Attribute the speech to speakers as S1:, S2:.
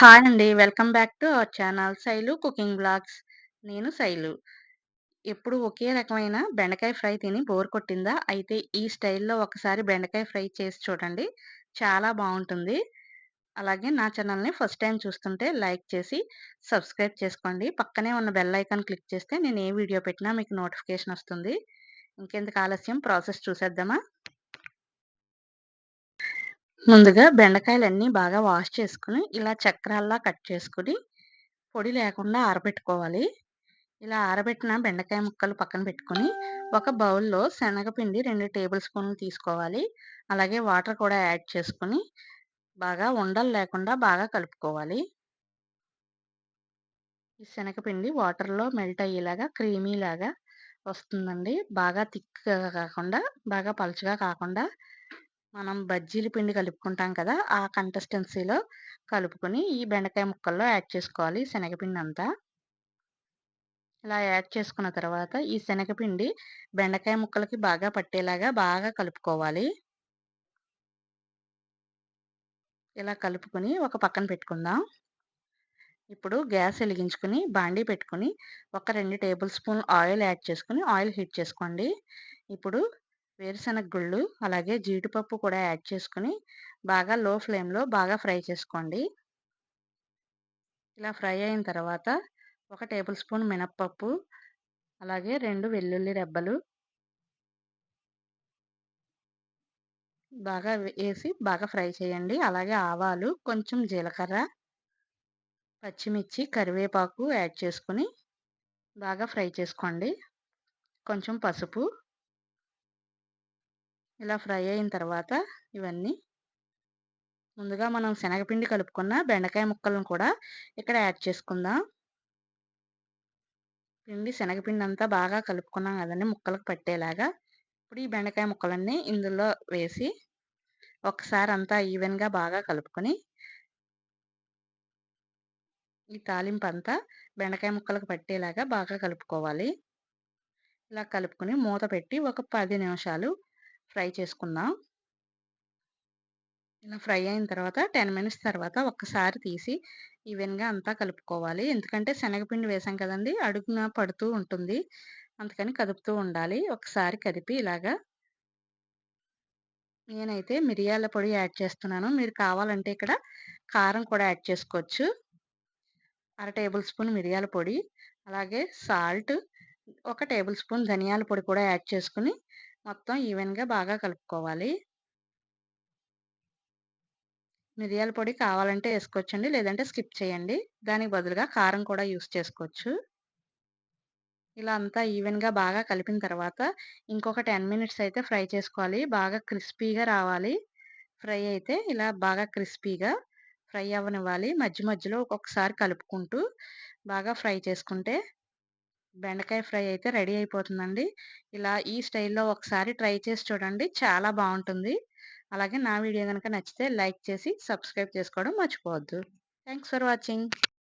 S1: Hi అండి. Welcome back to our channel Shailu cooking blogs. నేను శైలు. ఎప్పుడు ఒకే రకమైన బెండకాయ ఫ్రై తిని బోర్ కొట్టిందా? అయితే ఈ స్టైల్‌లో ఒకసారి బెండకాయ ఫ్రై చేసి చూడండి. చాలా బాగుంటుంది అలాగే నా ఛానల్‌ని ఫస్ట్ టైం చూస్తుంటే లైక్ చేసి సబ్స్క్రైబ్ చేసుకోండి. పక్కనే ఉన్న బెల్ ఐకాన్ క్లిక్ చేస్తే నేను ఏ వీడియో పెట్టినా మీకు నోటిఫికేషన్ వస్తుంది. ఇంకెందుకు ఆలస్యం ప్రాసెస్ చూసేద్దామా? ముందుగా బెండకాయలన్నీ బాగా వాష్ చేసుకొని, ఇలా చక్రాల్లా కట్ చేసుకొని, పొడి లేకుండా ఆరబెట్టుకోవాలి. ఇలా ఆరబెట్టిన బెండకాయ ముక్కలు పక్కన పెట్టుకొని, ఒక బౌల్‌లో శనగపిండి రెండు టేబుల్ స్పూన్లు తీసుకోవాలి. అలాగే వాటర్ కూడా యాడ్ చేసుకొని, బాగా ఉండలు లేకుండా బాగా కలుపుకోవాలి. ఈ శనగపిండి వాటర్‌లో మెల్ట్ అయ్యేలాగా క్రీమీలాగా వస్తుందండి. బాగా థిక్‌గా కాకుండా, బాగా పలుచగా కాకుండా మనం బజ్జీల పిండి కలుపుకుంటాం కదా! ఆ కన్సిస్టెన్సీలో కలుపుకొని ఈ బెండకాయ ముక్కల్లో యాడ్ చేసుకోవాలి శనగపిండి అంతా ఇలా యాడ్ చేసుకున్న తర్వాత ఈ శనగపిండి బెండకాయ ముక్కలకి బాగా పట్టేలాగా బాగా కలుపుకోవాలి. ఇలా కలుపుకొని ఒక పక్కన పెట్టుకుందాం. ఇప్పుడు గ్యాస్ వెలిగించుకుని బాండీ పెట్టుకుని ఒక రెండు టేబుల్ స్పూన్ ఆయిల్ యాడ్ చేసుకొని ఆయిల్ హీట్ చేసుకోండి. ఇప్పుడు వేరుశనగ గుళ్ళు, అలాగే జీడిపప్పు కూడా యాడ్ చేసుకొని బాగా లో ఫ్లేమ్‌లో బాగా ఫ్రై చేసుకోండి. ఇలా ఫ్రై అయిన తర్వాత ఒక టేబుల్ స్పూన్ మినప్పప్పు అలాగే రెండు వెల్లుల్లి రెబ్బలు బాగా వేసి బాగా ఫ్రై చేయండి. అలాగే ఆవాలు, కొంచెం జీలకర్ర, పచ్చిమిర్చి, కరివేపాకు యాడ్ చేసుకొని బాగా ఫ్రై చేసుకోండి. కొంచెం పసుపు ఇలా ఫ్రై అయిన తర్వాత ఇవన్నీ ముందుగా మనం శనగపిండి కలుపుకున్న బెండకాయ ముక్కలను కూడా ఇక్కడ యాడ్ చేసుకుందాం. పిండి శనగపిండి అంతా బాగా కలుపుకున్నాం కదండి ముక్కలకు పట్టేలాగా. ఇప్పుడు ఈ బెండకాయ ముక్కలన్నీ ఇందులో వేసి ఒకసారి అంతా ఈవెన్‌గా బాగా కలుపుకొని ఈ తాలింపు అంతా బెండకాయ ముక్కలకు పట్టేలాగా బాగా కలుపుకోవాలి. ఇలా కలుపుకొని మూత పెట్టి ఒక పది నిమిషాలు ఫ్రై చేసుకుందాం. ఇలా ఫ్రై అయిన తర్వాత 10 మినిట్స్ తర్వాత ఒక్కసారి తీసి ఈవెన్‌గా అంతా కలుపుకోవాలి. ఎందుకంటే శనగపిండి వేసాం కదండీ! అడుగున పడుతూ ఉంటుంది. అందుకని కదుపుతూ ఉండాలి. ఒకసారి కదిపి ఇలాగా నేనైతే మిరియాల పొడి యాడ్ చేస్తున్నాను. మీరు కావాలంటే ఇక్కడ కారం కూడా యాడ్ చేసుకోవచ్చు. అర టేబుల్ స్పూన్ మిరియాల పొడి, అలాగే సాల్ట్, ఒక టేబుల్ స్పూన్ ధనియాల పొడి కూడా యాడ్ చేసుకుని మొత్తం ఈవెన్‌గా బాగా కలుపుకోవాలి. మిరియాల పొడి కావాలంటే వేసుకోవచ్చండి లేదంటే స్కిప్ చేయండి. దానికి బదులుగా కారం కూడా యూజ్ చేసుకోవచ్చు. ఇలా అంతా ఈవెన్‌గా బాగా కలిపిన తర్వాత ఇంకొక 10 మినిట్స్ అయితే ఫ్రై చేసుకోవాలి. బాగా క్రిస్పీగా రావాలి. ఫ్రై అయితే ఇలా బాగా క్రిస్పీగా ఫ్రై అవ్వనివ్వాలి. మధ్య మధ్యలో ఒక్కొక్కసారి కలుపుకుంటూ బాగా ఫ్రై చేసుకుంటే బెండకాయ ఫ్రై అయితే రెడీ అయిపోతుందండి. ఇలా ఈ స్టైల్‌లో ఒకసారి ట్రై చేసి చూడండి. చాలా బాగుంటుంది అలాగే నా వీడియో గనుక నచ్చితే లైక్ చేసి సబ్స్క్రైబ్ చేసుకోవడం మర్చిపోవద్దు. Thanks for watching.